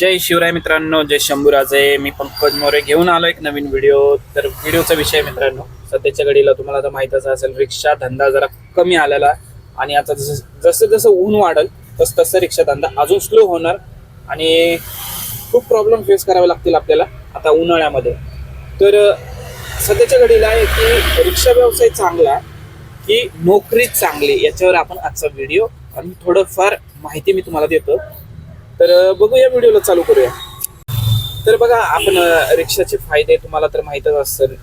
जय शिवराय मित्रांनो जय शंभूराजे. मी पंकज मोरे घेऊन आलो एक नवीन व्हिडिओ तर व्हिडिओचा विषय मित्रांनो सध्याच्या घडीला तुम्हाला तर माहीतच असेल रिक्षा धंदा जरा कमी आलेला आहे. आणि आता जसं जसं जसं ऊन वाढल तस तसं रिक्षा धंदा अजून स्लो होणार. आणि खूप प्रॉब्लेम फेस करावे लागतील आपल्याला आता उन्हाळ्यामध्ये. तर सध्याच्या घडीला आहे की रिक्षा व्यवसाय चांगला की नोकरी चांगली याच्यावर आपण आजचा व्हिडिओ आणि थोडंफार माहिती मी तुम्हाला देतो. तर बघूया व्हिडिओला चालू करूया. तर बघा आपण रिक्षाचे फायदे तुम्हाला तर माहीतच असेल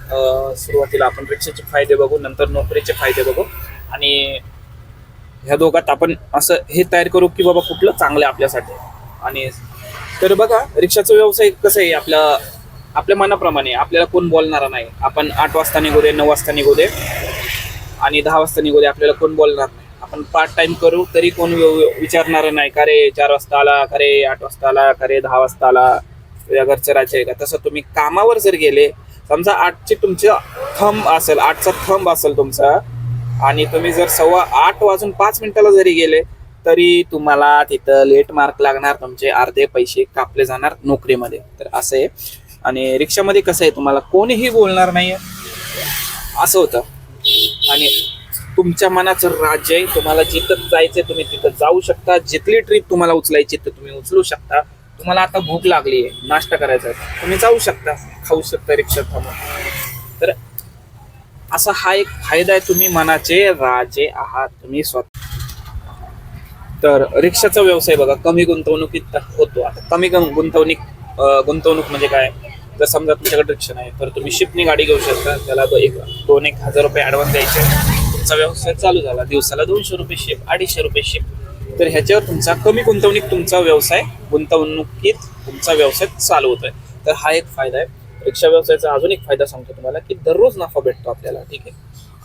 सुरुवातीला आपण रिक्षाचे फायदे बघू नंतर नोकरीचे फायदे बघू. आणि ह्या दोघात आपण असं हे तयार करू की बाबा कुठलं चांगलं आहे आपल्यासाठी. आणि तर बघा रिक्षाचा व्यवसाय कसं आहे आपल्या आपल्या मनाप्रमाणे. आपल्याला कोण बोलणारा नाही. आपण आठ वाजता निघू दे नऊ वाजता निघू दे. आणि दहा वाजता निघू दे आपल्याला कोण बोलणार नाही. आपण पार्ट टाइम करू तरी कोण विचारणार नाही का रे चार वाजता आला? का रे आठ वाजता आला? का रे दहा वाजता आला? तुझ्या घरचं राज्य आहे का? तसं तुम्ही कामावर जर गेले समजा आठचे तुमचं थंब असेल आठचा थंब असेल तुमचा आणि तुम्ही जर सव्वा आठ वाजून पाच मिनिटाला जरी गेले तरी तुम्हाला तिथं लेट मार्क लागणार तुमचे अर्धे पैसे कापले जाणार नोकरीमध्ये. तर असं आहे. आणि रिक्षामध्ये कसं आहे तुम्हाला कोणीही बोलणार नाही असं होतं. आणि तुमच्या मनाचं राज्य आहे तुम्हाला जिथं जायचंय तुम्ही तिथं जाऊ शकता. जिथली ट्रिप तुम्हाला उचलायची तर तुम्ही उचलू शकता. तुम्हाला आता भूक लागली आहे नाश्ता करायचा आहे तुम्ही जाऊ शकता. खाऊ शकता रिक्षा थांबून तर असा हा एक फायदा आहे तुम्ही मनाचे राजे आहात तुम्ही स्वतः. तर रिक्षाचा व्यवसाय बघा कमी गुंतवणुकीत होतो. आता कमी गुंतवणूक गुंतवणूक म्हणजे काय? जर समजा तुमच्याकडे रिक्षा नाही तर तुम्ही शिपनी गाडी घेऊ शकता. त्याला एक दोन एक हजार रुपये ॲडव्हान्स द्यायचे. तुमचा व्यवसाय चालू झाला. दिवसाला दोनशे रुपये शिप अडीचशे रुपये शिप तर ह्याच्यावर तुमचा कमी गुंतवणूक तुमचा व्यवसाय गुंतवणुकीत तुमचा व्यवसाय चालू होतोय. तर हा एक फायदा आहे. रिक्षा व्यवसायाचा अजून एक फायदा सांगतो तुम्हाला की दररोज नफा भेटतो आपल्याला ठीक आहे.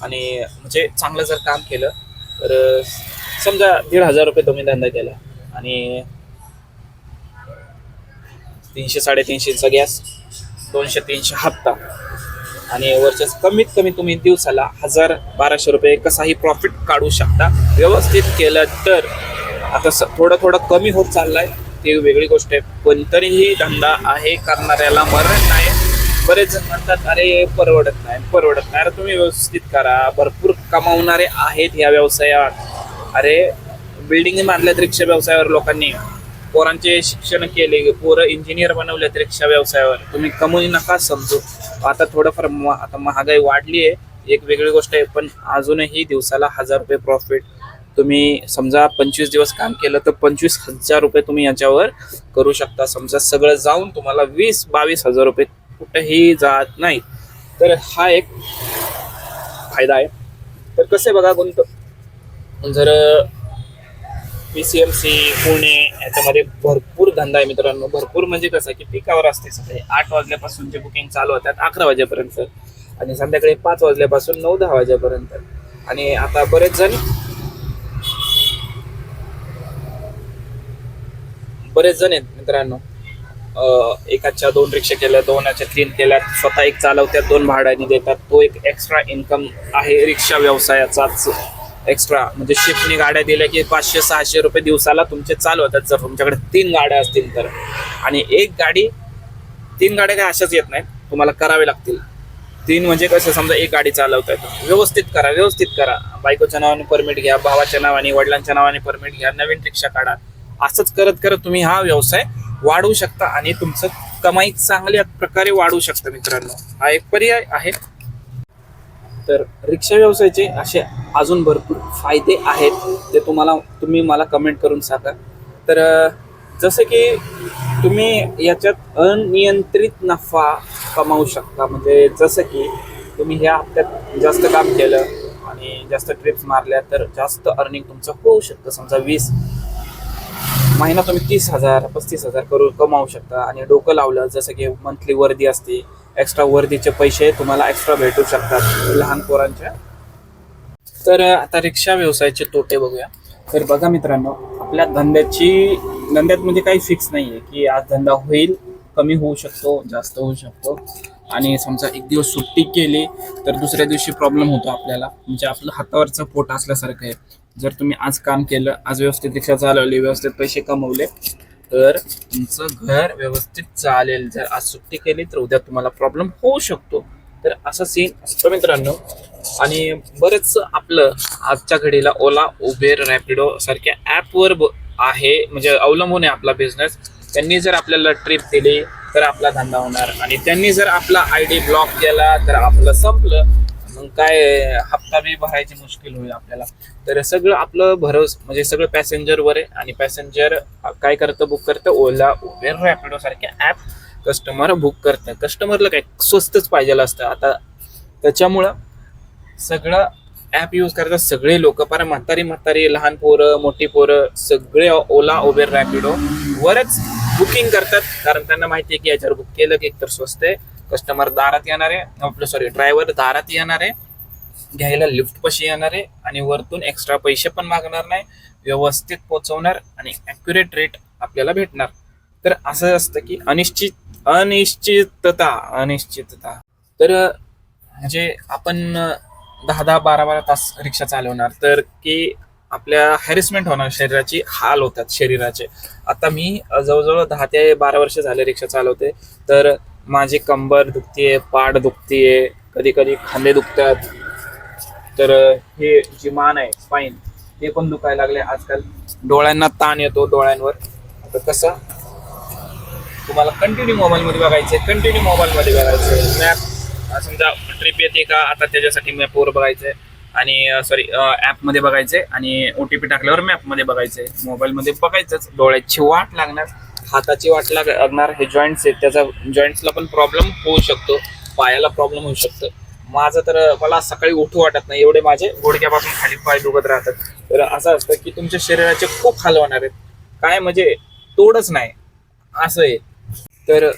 आणि म्हणजे चांगलं जर काम केलं तर समजा दीड हजार रुपये तुम्ही धंदा केला आणि तीनशे साडेतीनशेचा गॅस दोनशे तीनशे हप्ता आणि वरच्या कमीत कमी तुम्ही दिवसाला हजार बाराशे रुपये कसाही प्रॉफिट काढू शकता. व्यवस्थित केलं तर आता स थोडं थोडं कमी होत चाललाय. ती वेगळी गोष्ट आहे. पण तरीही धंदा आहे करणाऱ्याला मरण नाही. बरेच जण म्हणतात अरे परवडत नाही परवडत नाही. अरे तुम्ही व्यवस्थित करा. भरपूर कमावणारे आहेत या व्यवसायात. अरे बिल्डिंग बांधल्यात रिक्षा व्यवसायावर लोकांनी. पोरांचे शिक्षण केले पोरं इंजिनियर बनवलेत रिक्षा व्यवसायावर. तुम्ही कमवू नका समजू. आता थोडंफार म- आता महागाई वाढली आहे एक वेगळी गोष्ट आहे पण अजूनही दिवसाला हजार रुपये प्रॉफिट तुम्ही समजा पंचवीस दिवस काम केलं तर पंचवीस हजार रुपये तुम्ही याच्यावर करू शकता. समजा सगळं जाऊन तुम्हाला वीस बावीस हजार रुपये कुठेही जात नाही. तर हा एक फायदा आहे. तर कसे बघा गुंत जर P C M C Pune याच्यामध्ये भरपूर धंदा आहे मित्रांनो. भरपूर म्हणजे कसं की पिकावर असते सकाळी आठ वाजल्यापासून जे बुकिंग चालू होतात अकरा वाजेपर्यंत. आणि संध्याकाळी पाच वाजल्यापासून नऊ दहा वाजेपर्यंत. आणि आता बरेच जण बरेच जण आहेत मित्रांनो. एकाच्या दोन रिक्षा केल्या दोनाच्या तीन केल्या स्वतः एक चालवत्यात दोन भाड्याने देतात. तो एक एक्स्ट्रा इन्कम आहे रिक्षा व्यवसायाचाच. एक्स्ट्रा. म्हणजे शिफ्टने गाड्या दिल्या की पाचशे सहाशे रुपये दिवसाला तुमचे चालू होतात. जर तुमच्याकडे तीन गाड्या असतील तर. आणि एक गाडी तीन गाड्या काय अशाच येत नाहीत. तुम्हाला करावे लागतील. तीन म्हणजे कसं समजा एक गाडी चालवताय व्यवस्थित करा व्यवस्थित करा. बायकोच्या नावाने परमिट घ्या भावाच्या नावाने वडिलांच्या नावाने परमिट घ्या नवीन रिक्षा काढा. असंच करत करत तुम्ही हा व्यवसाय वाढवू शकता आणि तुमचं कमाई चांगल्या प्रकारे वाढवू शकता मित्रांनो. हा एक पर्याय आहे. तर रिक्षा व्यवसायाचे असे अजून भरपूर फायदे आहेत ते तुम्हाला तुम्ही मला कमेंट करून सांगा. तर जसं की तुम्ही याच्यात अनियंत्रित नफा कमावू शकता. म्हणजे जसं की तुम्ही ह्या हप्त्यात जास्त काम केलं आणि जास्त ट्रिप्स मारल्या तर जास्त अर्निंग तुमचं होऊ शकतं. समजा वीस महिना तुम्ही तीस हजार पस्तीस हजार करू कमावू शकता. आणि डोकं लावलं जसं की मंथली वर्दी असते एक्स्ट्रा वर्दीचे पैसे तुम्हाला एक्स्ट्रा भेटू शकतात लहान पोरांच्या तर आता रिक्षा व्यवसायाचे तोटे बघूया. तर बघा मित्रांनो आपल्या धंद्याची धंद्यात म्हणजे काही फिक्स नाही आहे की आज धंदा होईल कमी होऊ शकतो जास्त होऊ शकतो. आणि समजा एक दिवस सुट्टी केली तर दुसऱ्या दिवशी प्रॉब्लेम होतो आपल्याला. म्हणजे आपलं हातावरचं पोट असल्यासारखं आहे. जर तुम्ही आज काम केलं आज व्यवस्थित रिक्षा चालवली व्यवस्थित पैसे कमवले तर तुमचं घर व्यवस्थित चालेल. जर आज सुट्टी केली तर उद्या तुम्हाला प्रॉब्लेम होऊ शकतो. तर असा सीन असतो मित्रांनो. आणि बरेच आपलं आजच्या घडीला ओला उबेर रॅपिडो सारख्या ॲपवर ब- आहे. म्हणजे अवलंबून आहे आपला बिझनेस त्यांनी जर आपल्याला ट्रिप दिली तर आपला धंदा होणार. आणि त्यांनी जर आपला आय डी ब्लॉक केला तर आपलं संपलं. मग काय हप्ता बी भरायची मुश्किल होईल आपल्याला. तर सगळं आपलं भरोस म्हणजे सगळं पॅसेंजरवर आहे. आणि पॅसेंजर काय करतं बुक करतं? ओला उबेर रॅपिडो सारखे ॲप कस्टमर बुक करतं. कस्टमरला काय स्वस्तच पाहिजे असतं. आता त्याच्यामुळं सगळं ॲप यूज करतात सगळे लोक. पर म्हातारी म्हातारी लहान पोरं मोठी पोरं सगळे ओला उबेर रॅपिडो वरच बुकिंग करतात. कारण त्यांना माहिती आहे की याच्यावर बुक केलं की एकतर स्वस्त आहे. कस्टमर दारात येणार आहे आपलं सॉरी ड्रायव्हर दारात येणार आहे घ्यायला लिफ्ट पशी येणार आहे आणि वरतून एक्स्ट्रा पैसे पण मागणार नाही व्यवस्थित पोहोचवणार आणि ॲक्युरेट रेट आपल्याला भेटणार. तर असं असतं की अनिश्चित अनिश्चितता अनिश्चितता. तर म्हणजे आपण दहा दहा बारा बारा तास रिक्षा चालवणार तर की आपल्या हॅरेसमेंट होणार शरीराची हाल होतात शरीराचे. आता मी जवळजवळ दहा ते बारा वर्ष झाले रिक्षा चालवते तर माझी कंबर दुखतीये पाठ दुखतीये कधी कधी खांदे दुखतात. तर हे जी मान आहे स्पाईन ते पण दुखायला लागले. आजकाल डोळ्यांना ताण येतो डोळ्यांवर. आता कसं? तुम्हाला कंटिन्यू मोबाईलमध्ये बघायचे कंटिन्यू मोबाईलमध्ये बघायचे मॅप समजा ट्रिप येते का आता त्याच्यासाठी मॅपवर बघायचे आणि सॉरी ॲपमध्ये बघायचे आणि ओ टी पी टाकल्यावर मॅपमध्ये बघायचे मोबाईलमध्ये बघायचंच. डोळ्याची वाट लागणार. हाताची वाट लाग- लागणार हे जॉईंट्स आहेत त्याचा जॉईंट्सला पण प्रॉब्लेम होऊ शकतो पायाला प्रॉब्लेम होऊ शकतो. माझं तर मला सकाळी उठू वाटत नाही एवढे माझे गुडघ्यापासून खाली पाय दुखत राहतात. तर असं असतं की तुमच्या शरीराचे खूप हाल होणार आहेत. काय म्हणजे तोडच नाही. असं आहे. तर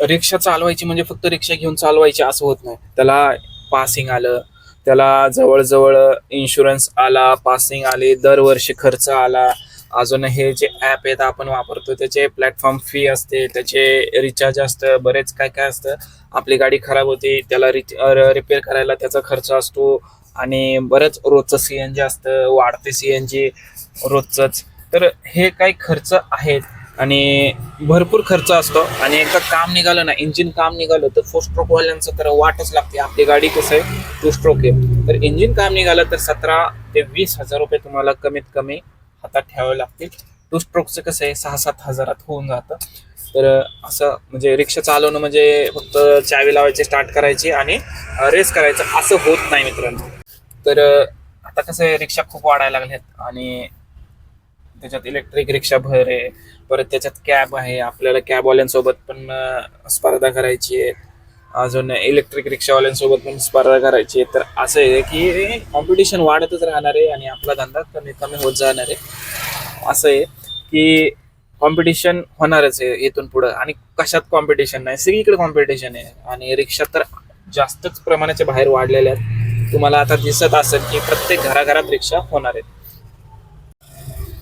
रिक्षा चालवायची म्हणजे फक्त रिक्षा घेऊन चालवायची असं होत नाही. त्याला पासिंग आलं त्याला जवळजवळ इन्शुरन्स आला पासिंग आली दरवर्षी खर्च आला अजून हे जे ॲप आहेत आपण वापरतो त्याचे प्लॅटफॉर्म फी असते त्याचे रिचार्ज असतं बरेच काय काय असतं. आपली गाडी खराब होती त्याला रिच रिपेअर करायला त्याचा खर्च असतो आणि बरंच रोजचं सी एन जी असतं वाढते सी एन जी रोजचंच. तर हे काही खर्च आहेत आणि भरपूर खर्च असतो आणि एकदा काम निघालं ना इंजिन काम निघालं तर फोर स्ट्रोकवाल्यांचं तर वाटच लागते. आपली गाडी कसं आहे? टू स्ट्रोक आहे. तर इंजिन काम निघालं तर सतरा ते वीस हजार रुपये तुम्हाला कमीत कमी हातात ठेवावे लागतील. टू स्ट्रोकचं कसं आहे सहा सात हजारात होऊन जातं. तर असं म्हणजे रिक्षा चालवणं म्हणजे फक्त चावी लावायची स्टार्ट करायची आणि रेस करायचं असं होत नाही मित्रांनो. तर आता कसं आहे रिक्षा खूप वाढायला लागल्यात आणि त्याच्यात इलेक्ट्रिक रिक्षा भर आहे. परत त्याच्यात कॅब आहे. आपल्याला कॅबवाल्यांसोबत पण स्पर्धा करायची आहे. अजून इलेक्ट्रिक रिक्षावाल्यांसोबत पण स्पर्धा करायची आहे. तर असं आहे की कॉम्पिटिशन वाढतच राहणार आहे आणि आपला धंदा कमी कमी होत जाणार आहे. असं आहे की कॉम्पिटिशन होणारच आहे इथून पुढं. आणि कशात कॉम्पिटिशन नाही? सगळीकडे कॉम्पिटिशन आहे. आणि रिक्षा तर जास्तच प्रमाणाच्या बाहेर वाढलेल्या आहेत. तुम्हाला आता दिसत असेल की प्रत्येक घराघरात रिक्षा होणार आहेत.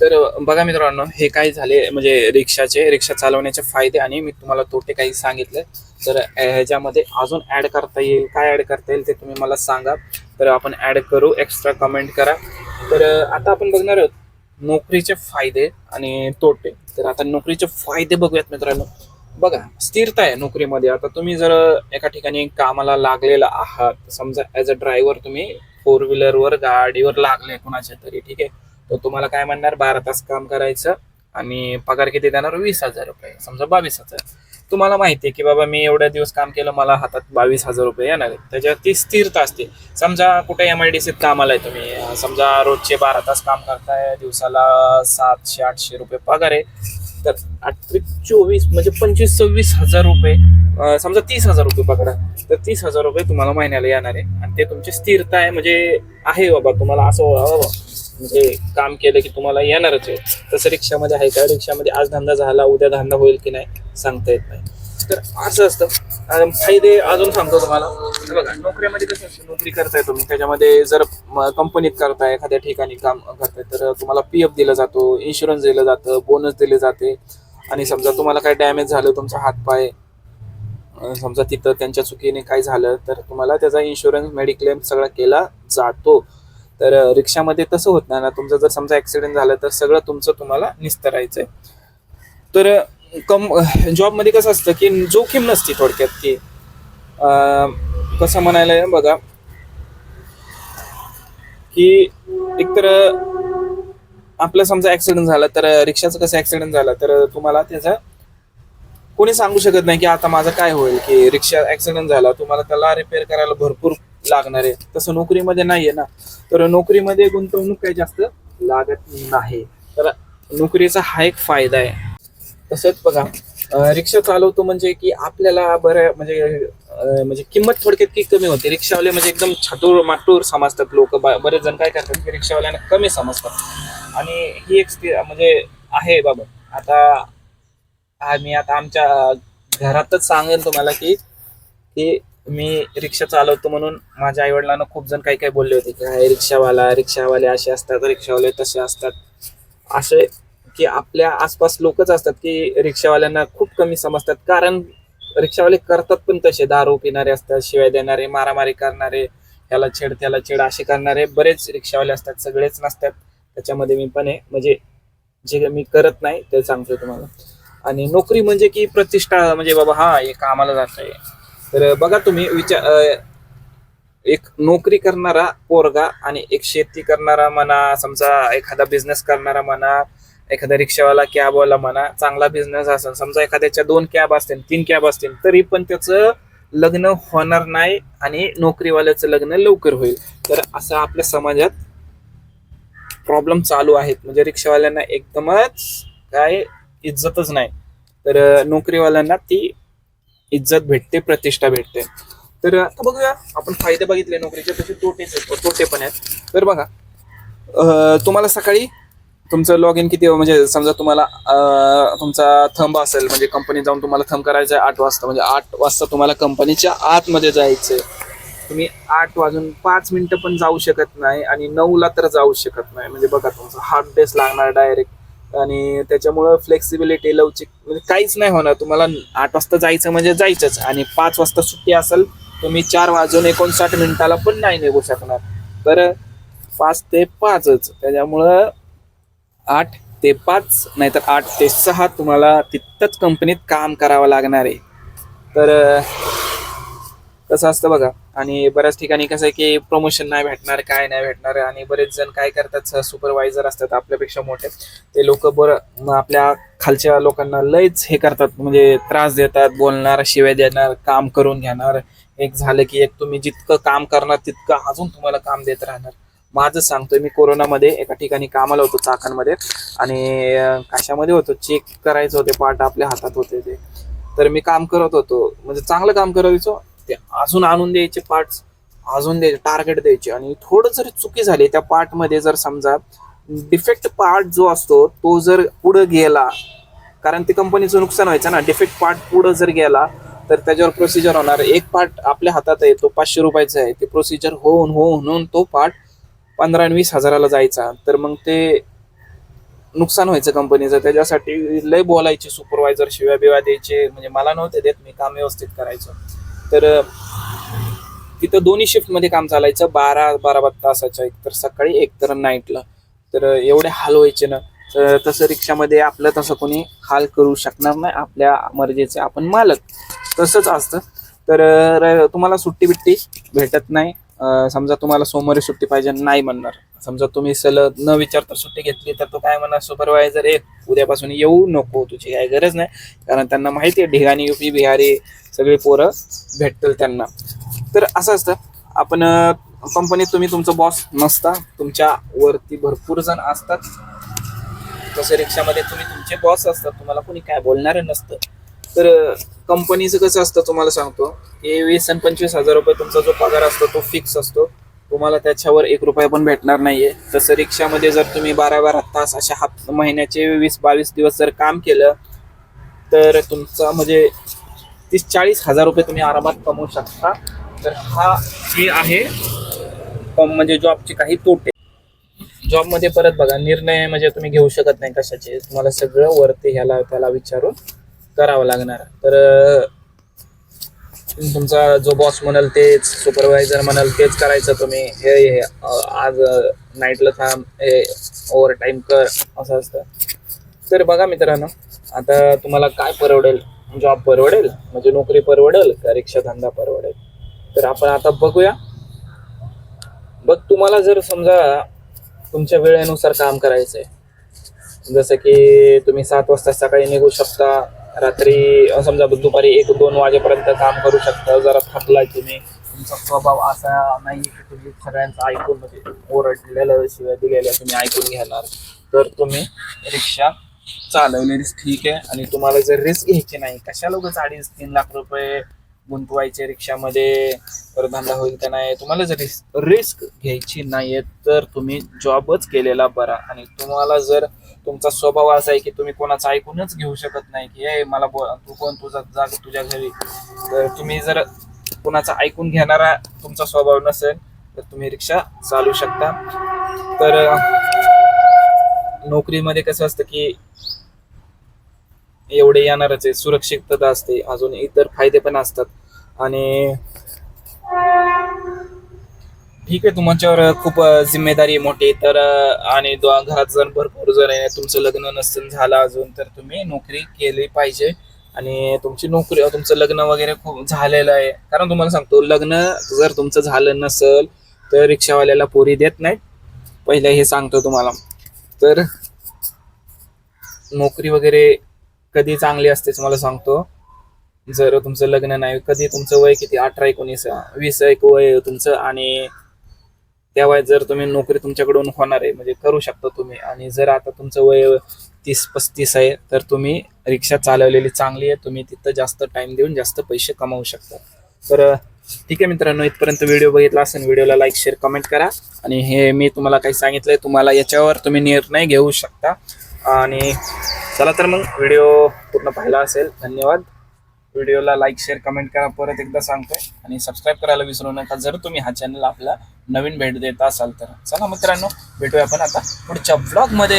तर बघा मित्रांनो हे काय झाले म्हणजे रिक्षाचे रिक्षा चालवण्याचे फायदे आणि मी तुम्हाला तोटे काही सांगितले. तर ह्याच्यामध्ये अजून ऍड करता येईल. काय ऍड करता येईल ते तुम्ही मला सांगा. तर आपण ऍड करू. एक्स्ट्रा कमेंट करा. तर आता आपण बघणार आहोत नोकरीचे फायदे आणि तोटे. तर आता नोकरीचे फायदे बघूयात मित्रांनो. बघा स्थिरता आहे नोकरीमध्ये. आता तुम्ही जर एका ठिकाणी कामाला लागलेला आहात समजा ॲज अ ड्रायव्हर तुम्ही फोर व्हीलरवर गाडीवर लागले कुणाच्या तरी ठीक आहे? तर तुम्हाला काय म्हणणार? बारा तास काम करायचं आणि पगार किती देणार? वीस हजार रुपये. समजा बावीस हजार. तुम्हाला माहिती आहे की बाबा मी एवढ्या दिवस काम केलं मला हातात बावीस हजार रुपये येणार आहेत. त्याच्यावर ती स्थिरता असते. समजा कुठे एम आय डी सीत कामाला आहे तुम्ही. समजा रोजचे बारा तास काम करताय दिवसाला सातशे आठशे रुपये पगार आहे. तर आठ चोवीस म्हणजे पंचवीस सव्वीस हजार रुपये समजा तीस हजार रुपये पकडा तर तीस हजार रुपये तुम्हाला महिन्याला येणार आहे. आणि ते तुमची स्थिरता आहे. म्हणजे आहे बाबा तुम्हाला असं बाबा. म्हणजे काम केलं की तुम्हाला येणारच आहे. तसं रिक्षामध्ये आहे का? रिक्षामध्ये आज धंदा झाला उद्या धंदा होईल की नाही सांगता येत नाही. तर असं असतं. फायदे अजून सांगतो तुम्हाला. बघा नोकरीमध्ये कसं असतं नोकरी करताय तुम्ही. त्याच्यामध्ये जर कंपनीत करताय एखाद्या ठिकाणी काम करताय तर तुम्हाला पी एफ दिला जातो इन्शुरन्स दिलं जातं बोनस दिले जाते. आणि समजा तुम्हाला काय डॅमेज झालं तुमचा हातपाय समजा तिथं त्यांच्या चुकीने काय झालं तर तुम्हाला त्याचा इन्शुरन्स मेडिक्लेम सगळा केला जातो. तर रिक्षामध्ये तसं होत नाही ना. तुमचं जर समजा ॲक्सिडेंट झालं तर सगळं तुमचं तुम्हाला निस्तरायचं आहे तर कम जॉबमध्ये कसं असतं की जोखीम नसते थोडक्यात की कसं म्हणायला बघा. की एकतर आपलं समजा ऍक्सिडेंट झाला तर रिक्षाचं कसं ऍक्सिडेंट झाला तर तुम्हाला त्याचा कोणी सांगू शकत नाही की आता माझं काय होईल की रिक्षा ऍक्सिडेंट झाला तुम्हाला त्याला रिपेअर करायला भरपूर लागणार आहे. तसं नोकरीमध्ये नाहीये ना. तर नोकरीमध्ये गुंतवणूक काही जास्त लागत नाही. तर नोकरीचा हा एक फायदा आहे. तसंच बघा रिक्षा चालवतो म्हणजे की आपल्याला बरं म्हणजे म्हणजे किंमत थोडक्यात की कमी होते. रिक्षावाले म्हणजे एकदम छातूर माटूर समजतात लोक. बरेच जण काय करतात की रिक्षावाल्यांना कमी समजतात. आणि ही एक म्हणजे आहे बाबा. आता आम्ही आता आमच्या घरातच सांगेन तुम्हाला की की मी रिक्षा चालवतो म्हणून माझ्या आईवडिलांना खूप जण काही काही बोलले होते की "हाय, रिक्षावाला रिक्षावाले असे असतात रिक्षावाले तसे असतात. असे की आपल्या आसपास लोकच असतात की रिक्षावाल्यांना खूप कमी समजतात. कारण रिक्षावाले करतात पण तसे दारू पिणारे असतात शिवाय देणारे मारामारी करणारे त्याला छेड त्याला छेड असे करणारे बरेच रिक्षावाले असतात सगळेच नसतात. त्याच्यामध्ये मी पण आहे. म्हणजे जे मी करत नाही ते सांगतोय तुम्हाला. आणि नोकरी म्हणजे की प्रतिष्ठा म्हणजे बाबा हा हे कामाला जात आहे. तर बघा तुम्ही विचार एक नोकरी करणारा पोरगा आणि एक शेती करणारा म्हणा समजा एखादा बिझनेस करणारा म्हणा एखादा रिक्षावाला कॅबवाला म्हणा चांगला बिझनेस असेल समजा एखाद्याच्या दोन कॅब असतील तीन कॅब असतील तरी पण त्याचं लग्न होणार नाही आणि नोकरीवाल्याचं लग्न लवकर होईल. तर असं आपल्या समाजात प्रॉब्लेम चालू आहेत. म्हणजे रिक्षावाल्यांना एकदमच काय इज्जतच नाही. तर नोकरीवाल्यांना ती इज्जत भेटते प्रतिष्ठा भेटते. तर आता बघूया आपण फायदे बघितले नोकरीचे तसे तोटेच आहेत, तोटे पण आहेत. तर बघा तुम्हाला सकाळी तुमचं लॉग इन किती म्हणजे समजा तुम्हाला तुमचा थंब असेल म्हणजे कंपनीत जाऊन तुम्हाला थंब करायचा आहे आठ वाजता. म्हणजे आठ वाजता तुम्हाला कंपनीच्या आतमध्ये जायचंय. तुम्ही आठ वाजून पाच मिनिटं पण जाऊ शकत नाही आणि नऊला तर जाऊ शकत नाही. म्हणजे बघा तुमचं हाफ डेस लागणार डायरेक्ट आणि त्याच्यामुळं फ्लेक्सिबिलिटी लवचिक म्हणजे काहीच नाही होणार. तुम्हाला आठ वाजता जायचं म्हणजे जायचंच. आणि पाच वाजता सुट्टी असेल तुम्ही चार वाजून एकोणसाठ मिनिटाला पण नाही निघू शकणार. तर पाच ते पाचच. त्याच्यामुळं आठ ते पाच नाहीतर आठ ते सहा तुम्हाला तिथंच कंपनीत काम करावं लागणार आहे. तर तसं असतं बघा. आणि बऱ्याच ठिकाणी कसं आहे की प्रमोशन नाही भेटणार काय नाही भेटणार आणि बरेच जण काय करतात सुपरवायझर असतात आपल्यापेक्षा मोठे. ते लोक बरं आपल्या खालच्या लोकांना लयच हे करतात म्हणजे त्रास देतात बोलणार शिवाय देणार काम करून घेणार. एक झालं की एक तुम्ही जितकं काम करणार तितकं अजून तुम्हाला काम देत राहणार. माझं सांगतोय मी कोरोनामध्ये एका ठिकाणी कामाला होतो चाकणमध्ये. आणि कशामध्ये होतो चेक करायचं होते पार्ट आपल्या हातात होते ते. तर मी काम करत होतो म्हणजे चांगलं काम करायचो ते अजून आणून द्यायचे पार्ट्स अजून द्यायचे टार्गेट द्यायचे. आणि थोडं जरी चुकी झाली त्या पार्टमध्ये जर समजा डिफेक्ट पार्ट जो असतो तो जर पुढं गेला कारण ते कंपनीचं नुकसान व्हायचं ना डिफेक्ट पार्ट पुढं जर गेला तर त्याच्यावर प्रोसिजर होणार. एक पार्ट आपल्या हातात आहे तो पाचशे रुपयाचा आहे. ते प्रोसिजर होऊन होऊन होऊन तो पार्ट पंधरा आणि वीस हजाराला जायचा. तर मग ते नुकसान व्हायचं कंपनीचं त्याच्यासाठी लय बोलायचे सुपरवायझर शिव्या बिव्या द्यायचे. म्हणजे मला नव्हते देत मी काम व्यवस्थित करायचं. तर तिथं दोन्ही शिफ्टमध्ये काम चालायचं. बारा बारा बारा तासाच्या एक तर सकाळी एक तर नाईटला तर एवढे हाल व्हायचे ना. तर तसं रिक्षामध्ये आपलं तसं कोणी हाल करू शकणार नाही. आपल्या मर्जीचे आपण मालक. तसंच असतं. तर तुम्हाला सुट्टी बिट्टी भेटत नाही. समजा तुम्हाला सोमवारी सुट्टी पाहिजे नाही म्हणणार. समजा तुम्ही सलग न विचारता सुट्टी घेतली तर तो काय म्हणणार? सुपरवायझर एक उद्यापासून येऊ नको. तुझी काही गरज नाही. कारण त्यांना माहिती आहे ढिगाणी युपी बिहारी सगळी पोरं भेटतील त्यांना. तर असं असतं. आपण कंपनीत तुम्ही तुमचं बॉस नसता. तुमच्या वरती भरपूर जण असतात. तसं रिक्षामध्ये तुम्ही तुमचे बॉस असतात. तुम्हाला कोणी काय बोलणार नसतं. तर कंपनीचं कसं असतं तुम्हाला सांगतो. की वीस आणि पंचवीस हजार रुपये तुमचा जो पगार असतो तो फिक्स असतो. तुम्हाला त्याच्यावर एक रुपया पण भेटणार नाहीये. तसं रिक्षामध्ये जर तुम्ही बारा बारा तास अशा हप महिन्याचे वीस बावीस दिवस जर काम केलं तर तुमचा म्हणजे तीस चाळीस हजार रुपये तुम्ही आरामात कमवू शकता. तर हा हे आहे. म्हणजे जॉबचे काही तोटे. जॉबमध्ये परत बघा निर्णय म्हणजे तुम्ही घेऊ शकत नाही कशाचे. तुम्हाला सगळं वरती ह्याला त्याला विचारून करावं लागणार. तर तुमचा जो बॉस म्हणाल तेच सुपरवायझर म्हणाल तेच करायचं तुम्ही. हे आज नाईटला थांब हे ओव्हर टाईम कर असं असतं. तर बघा मित्रांनो आता तुम्हाला काय परवडेल? म्हणजे जॉब परवडेल म्हणजे नोकरी परवडेल का रिक्षा धंदा परवडेल? तर आपण आता बघूया. बघ तुम्हाला जर समजा तुमच्या वेळेनुसार काम करायचं आहे जसं की तुम्ही सात वाजता सकाळी निघू शकता रात्री समजा दुपारी एक दोन वाजेपर्यंत काम करू शकता जरा थकलाय तुम्ही. तुमचा स्वभाव असा नाही की तुम्ही सगळ्यांचं ऐकून म्हणजे ओरडलेलं शिवाय दिलेल्या तुम्ही ऐकून घेणार. तर तुम्ही रिक्षा चालवलेलीच ठीक आहे. आणि तुम्हाला जर रिस्क घ्यायची नाही कशाला उगाच अडीच तीन लाख रुपये गुंतवायचे रिक्षामध्ये तर धंदा होईल का नाही तुम्हाला जर रिस्क रिस्क घ्यायची नाहीये तर तुम्ही जॉबच केलेला बरा. आणि तुम्हाला जर तुमचा स्वभाव असा आहे की तुम्ही कोणाचं ऐकूनच घेऊ शकत नाही की ए मला बो तू कोण तुझा जाग तुझ्या घरी. तर तुम्ही जर कोणाचा ऐकून घेणारा तुमचा स्वभाव नसेल तर तुम्ही रिक्षा चालू शकता. तर नोकरीमध्ये कसं असतं की एवढे येणारच आहे सुरक्षितता असते अजून इतर फायदे पण असतात. आणि ठीक आहे तुमच्यावर खूप जिम्मेदारी मोठी. तर आणि घरात जर भरपूर जर आहे तुमचं लग्न नसतं झालं अजून तर तुम्ही नोकरी केली पाहिजे. आणि तुमची नोकरी तुमचं लग्न वगैरे खूप झालेलं आहे. कारण तुम्हाला सांगतो लग्न जर तुमचं झालं नसेल तर रिक्षावाल्याला पोरी देत नाही पहिले हे सांगतो तुम्हाला. तर नोकरी वगैरे कधी चांगली असते तुम्हाला सांगतो. जर तुमचं लग्न नाही कधी तुमचं वय किती? अठरा एकोणीस वीस एक वय तुमचं आणि त्या वयात जर तुम्ही नोकरी तुमच्याकडून होणार आहे म्हणजे करू शकता तुम्ही. आणि जर आता तुमचं वय तीस पस्तीस आहे तर तुम्ही रिक्षा चालवलेली चांगली आहे. तुम्ही तिथं जास्त टाइम देऊन जास्त पैसे कमावू शकता. तर ठीक आहे मित्रांनो इथपर्यंत व्हिडिओ बघितला असेल व्हिडिओला लाईक शेअर कमेंट करा. आणि हे मी तुम्हाला काही सांगितलंय तुम्हाला याच्यावर तुम्ही निर्णय घेऊ शकता. आणि चला तर मग व्हिडिओ पूर्ण पाहिला असेल धन्यवाद. व्हिडिओला लाईक शेअर कमेंट करा परत एकदा सांगतोय. आणि सबस्क्राईब करायला विसरू नका जर तुम्ही हा चॅनल आपला नवीन भेट देत असाल तर. चला मित्रांनो भेटूया आपण आता पुढच्या ब्लॉगमध्ये